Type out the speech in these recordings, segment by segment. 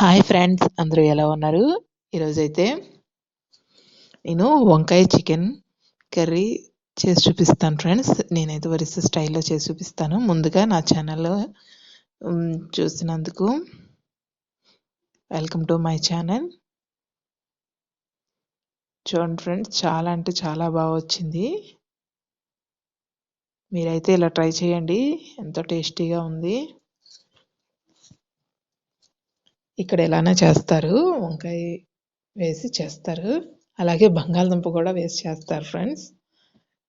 Hi friends అందరూ ఎలా ఉన్నారు? ఈరోజైతే నేను వంకాయ చికెన్ కర్రీ చేసి చూపిస్తాను ఫ్రెండ్స్ నేనైతే వరిస స్టైల్లో చేసి చూపిస్తాను. ముందుగా నా ఛానల్లో చూసినందుకు వెల్కమ్ టు మై ఛానల్ చూడండి ఫ్రెండ్స్ చాలా అంటే చాలా బాగా వచ్చింది. మీరైతే ఇలా ట్రై చేయండి. ఎంతో టేస్టీగా ఉంది. ఇక్కడ ఎలానే చేస్తారు. వంకాయ వేసి చేస్తారు. అలాగే బంగాళదుంప కూడా వేసి చేస్తారు ఫ్రెండ్స్.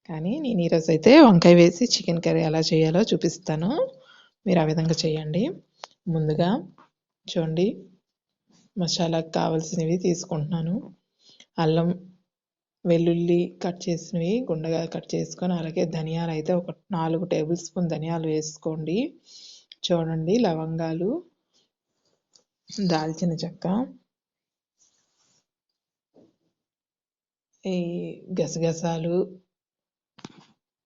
కానీ నేను ఈరోజు అయితే వంకాయ వేసి చికెన్ కర్రీ ఎలా చేయాలో చూపిస్తాను. మీరు ఆ విధంగా చేయండి. ముందుగా చూడండి మసాలాకు కావాల్సినవి తీసుకుంటున్నాను. అల్లం వెల్లుల్లి కట్ చేసినవి గుండగా కట్ చేసుకొని అలాగే ధనియాలు అయితే ఒక నాలుగు టేబుల్ స్పూన్ ధనియాలు వేసుకోండి. చూడండి లవంగాలు దాల్చిన చెక్క ఈ గసగసాలు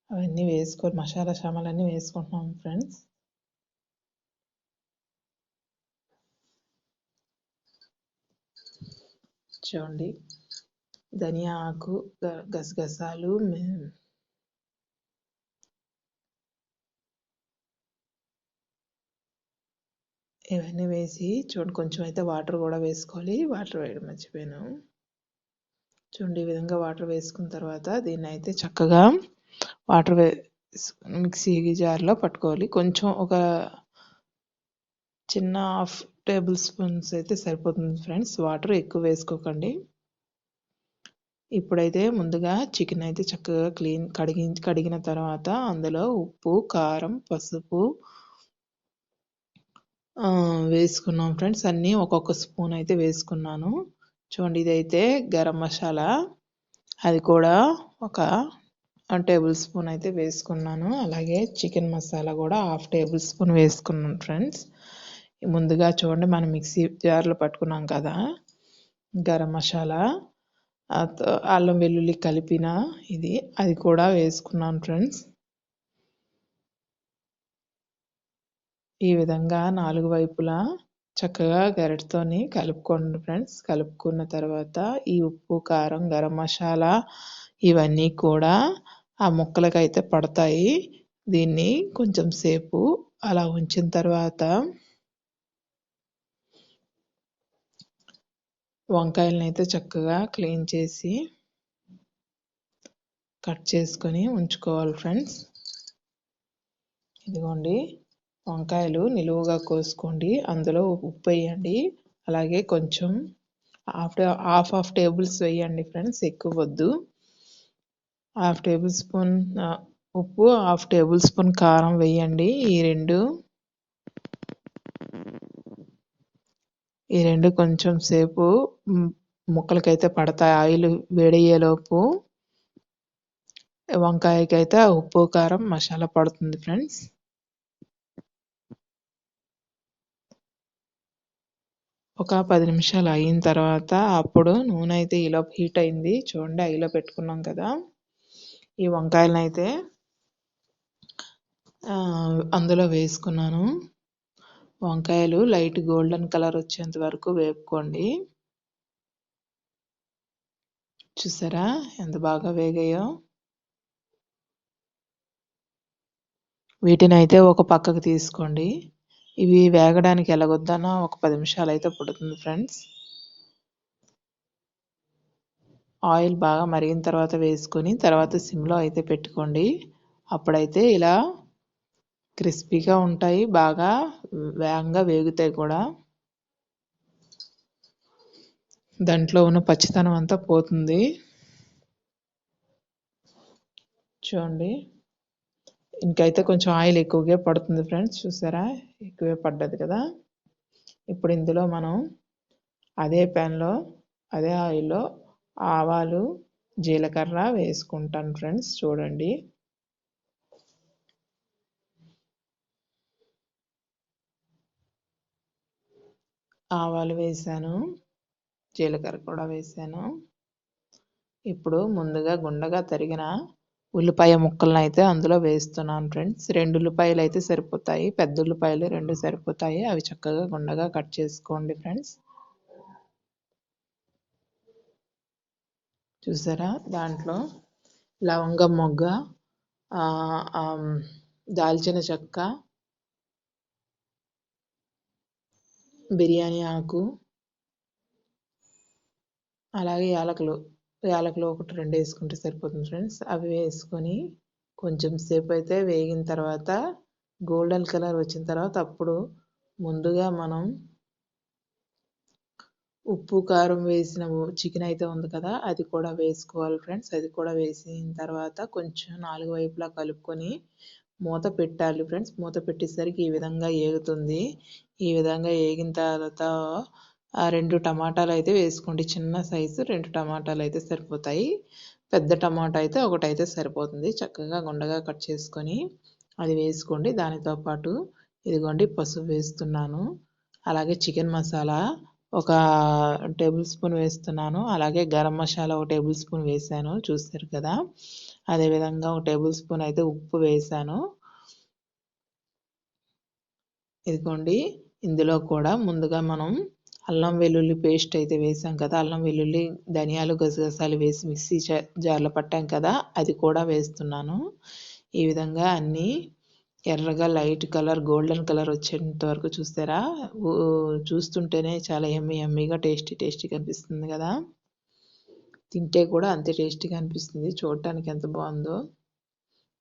అవన్నీ వేసుకొని మసాలా సామాన్లన్నీ వేసుకుంటున్నాం ఫ్రెండ్స్. చూడండి ధనియా ఆకు గసగసాలు ఇవన్నీ వేసి చూడండి కొంచెం అయితే వాటర్ కూడా వేసుకోవాలి. వాటర్ వేయడం మర్చిపోయాను. చూడండి ఈ విధంగా వాటర్ వేసుకున్న తర్వాత దీన్ని అయితే చక్కగా వాటర్ వే మిక్సీ జార్లో పట్టుకోవాలి. కొంచెం ఒక చిన్న హాఫ్ టేబుల్ స్పూన్స్ అయితే సరిపోతుంది ఫ్రెండ్స్ వాటర్ ఎక్కువ వేసుకోకండి. ఇప్పుడైతే ముందుగా చికెన్ అయితే చక్కగా క్లీన్ కడిగి కడిగిన తర్వాత అందులో ఉప్పు కారం పసుపు వేసుకున్నాం ఫ్రెండ్స్. అన్నీ ఒక్కొక్క స్పూన్ అయితే వేసుకున్నాను. చూడండి ఇదైతే గరం మసాలా. అది కూడా ఒక టేబుల్ స్పూన్ అయితే వేసుకున్నాను. అలాగే చికెన్ మసాలా కూడా హాఫ్ టేబుల్ స్పూన్ వేసుకున్నాను ఫ్రెండ్స్. ముందుగా చూడండి మనం మిక్సీ జార్లో పట్టుకున్నాం కదా గరం మసాలా. అల్లం వెల్లుల్లి కలిపిన ఇది అది కూడా వేసుకున్నాను ఫ్రెండ్స్. ఈ విధంగా నాలుగు వైపులా చక్కగా గరిటతోని కలుపుకోండి ఫ్రెండ్స్. కలుపుకున్న తర్వాత ఈ ఉప్పు కారం గరం మసాలా ఇవన్నీ కూడా ఆ ముక్కలకు అయితే పడతాయి. దీన్ని కొంచెం సేపు అలా ఉంచిన తర్వాత వంకాయలను అయితే చక్కగా క్లీన్ చేసి కట్ చేసుకొని ఉంచుకోవాలి ఫ్రెండ్స్. ఇదిగోండి. వంకాయలు నిలువుగా కోసుకోండి. అందులో ఉప్పు వేయండి. అలాగే కొంచెం హాఫ్ హాఫ్ హాఫ్ టేబుల్స్ వేయండి ఫ్రెండ్స్. ఎక్కువ వద్దు. హాఫ్ టేబుల్ స్పూన్ ఉప్పు హాఫ్ టేబుల్ స్పూన్ కారం వేయండి. ఈ రెండు ఈ రెండు కొంచెం సేపు ముక్కలకైతే పడతాయి. ఆయిల్ వేడయ్యేలోపు వంకాయకైతే ఉప్పు కారం మసాలా పడుతుంది ఫ్రెండ్స్. ఒక పది నిమిషాలు అయిన తర్వాత అప్పుడు నూనె అయితే ఈలో హీట్ అయింది. చూడండి ఐలో పెట్టుకున్నాం కదా. ఈ వంకాయలను అయితే అందులో వేసుకున్నాను. వంకాయలు లైట్ గోల్డెన్ కలర్ వచ్చేంత వరకు వేపుకోండి. చూసారా ఎంత బాగా వేగాయో. వీటిని అయితే ఒక పక్కకు తీసుకోండి. ఇవి వేగడానికి ఎలాగొద్దానో ఒక పది నిమిషాలు అయితే పడుతుంది ఫ్రెండ్స్. ఆయిల్ బాగా మరిగిన తర్వాత వేసుకొని తర్వాత సిమ్లో అయితే పెట్టుకోండి. అప్పుడైతే ఇలా క్రిస్పీగా ఉంటాయి బాగా వేగంగా వేగుతాయి కూడా. దాంట్లో ఉన్న పచ్చితనం అంతా పోతుంది. చూడండి. ఇంకైతే కొంచెం ఆయిల్ ఎక్కువగా పడుతుంది ఫ్రెండ్స్ చూసారా? ఎక్కువే పడ్డది కదా? ఇప్పుడు ఇందులో మనం అదే ప్యాన్లో అదే ఆయిల్లో ఆవాలు జీలకర్ర వేసుకుంటాను ఫ్రెండ్స్ చూడండి. ఆవాలు వేసాను జీలకర్ర కూడా వేసాను. ఇప్పుడు ముందుగా గుండగా తరిగిన ఉల్లిపాయ ముక్కలను అయితే అందులో వేస్తున్నాను ఫ్రెండ్స్ రెండు ఉల్లిపాయలు అయితే సరిపోతాయి. పెద్ద ఉల్లిపాయలు రెండు సరిపోతాయి. అవి చక్కగా గుండగా కట్ చేసుకోండి ఫ్రెండ్స్ చూసారా? దాంట్లో లవంగం మొగ్గ దాల్చిన చెక్క బిర్యానీ ఆకు అలాగే యాలకులు. యాలకులు ఒకటి రెండు వేసుకుంటే సరిపోతుంది ఫ్రెండ్స్. అవి వేసుకొని కొంచెం సేపు అయితే వేగిన తర్వాత గోల్డెన్ కలర్ వచ్చిన తర్వాత అప్పుడు ముందుగా మనం ఉప్పు కారం వేసిన చికెన్ అయితే ఉంది కదా అది కూడా వేసుకోవాలి ఫ్రెండ్స్. అది కూడా వేసిన తర్వాత కొంచెం నాలుగు వైపులా కలుపుకొని మూత పెట్టాలి ఫ్రెండ్స్. మూత పెట్టేసరికి ఈ విధంగా ఏగుతుంది. ఈ విధంగా ఏగిన తర్వాత రెండు టమాటాలు అయితే వేసుకోండి. చిన్న సైజు రెండు టమాటాలు అయితే సరిపోతాయి. పెద్ద టమాటా అయితే ఒకటైతే సరిపోతుంది. చక్కగా గుండగా కట్ చేసుకొని అది వేసుకోండి. దానితో పాటు ఇదిగోండి పసుపు వేస్తున్నాను. అలాగే చికెన్ మసాలా ఒక టేబుల్ స్పూన్ వేస్తున్నాను. అలాగే గరం మసాలా ఒక టేబుల్ స్పూన్ వేసాను. చూస్తారు కదా? అదేవిధంగా ఒక టేబుల్ స్పూన్ అయితే ఉప్పు వేసాను. ఇదిగోండి. ఇందులో కూడా ముందుగా మనం అల్లం వెల్లుల్లి పేస్ట్ అయితే వేసాం కదా. అల్లం వెల్లుల్లి ధనియాలు గసగసాలు వేసి మిక్సీ జార్లో పట్టాం కదా. అది కూడా వేస్తున్నాను. ఈ విధంగా అన్నీ ఎర్రగా లైట్ కలర్ గోల్డెన్ కలర్ వచ్చేంత వరకు చూస్తారా? చూస్తుంటేనే చాలా ఎమ్మి ఎమ్మిగా టేస్టీ టేస్టీగా అనిపిస్తుంది కదా. తింటే కూడా అంతే టేస్టీగా అనిపిస్తుంది. చూడటానికి ఎంత బాగుందో.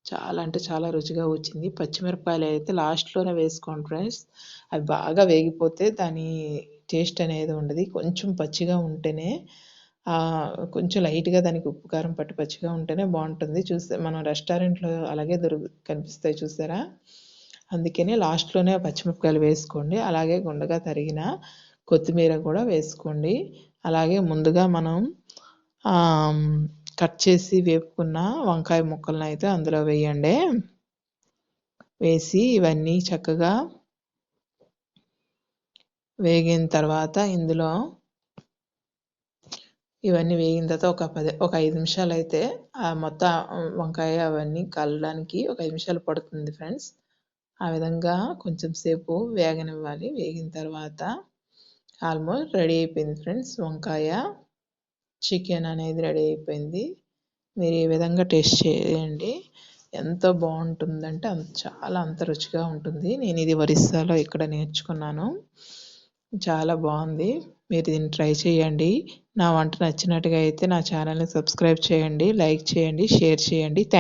చాలా అంటే చాలా రుచిగా వచ్చింది. పచ్చిమిరపకాయలు అయితే లాస్ట్లోనే వేసుకోండి ఫ్రెండ్స్. అవి బాగా వేగిపోతే దాని టేస్ట్ అనేది ఉండదు. కొంచెం పచ్చిగా ఉంటేనే కొంచెం లైట్గా దానికి ఉప్పు కారం పట్టి పచ్చిగా ఉంటేనే బాగుంటుంది. చూస్తే మనం రెస్టారెంట్లో అలాగే దొరుకు కనిపిస్తాయి చూసారా? అందుకని లాస్ట్లోనే పచ్చిమిరపకాయలు వేసుకోండి. అలాగే గుండగా తరిగిన కొత్తిమీర కూడా వేసుకోండి. అలాగే ముందుగా మనం కట్ చేసి వేపుకున్న వంకాయ ముక్కలను అయితే అందులో వేయండి. వేసి ఇవన్నీ చక్కగా వేగిన తర్వాత ఇందులో ఇవన్నీ వేగిన తర్వాత ఒక పది ఒక ఐదు నిమిషాలు అయితే ఆ మొత్తం వంకాయ అవన్నీ కలడానికి ఒక ఐదు నిమిషాలు పడుతుంది ఫ్రెండ్స్. ఆ విధంగా కొంచెం సేపు వేగనివ్వాలి. వేగిన తర్వాత ఆల్మోస్ట్ రెడీ అయిపోయింది ఫ్రెండ్స్. వంకాయ చికెన్ అనేది రెడీ అయిపోయింది. మీరు ఈ విధంగా టేస్ట్ చేయండి. ఎంతో బాగుంటుందంటే అంత చాలా అంత రుచిగా ఉంటుంది. నేను ఇది ఒరిస్సాలో ఇక్కడ నేర్చుకున్నాను. చాలా బాగుంది. మీరు దీన్ని ట్రై చేయండి. నా వంట నచ్చినట్టుగా అయితే నా ఛానల్ని సబ్స్క్రైబ్ చేయండి లైక్ చేయండి షేర్ చేయండి. థ్యాంక్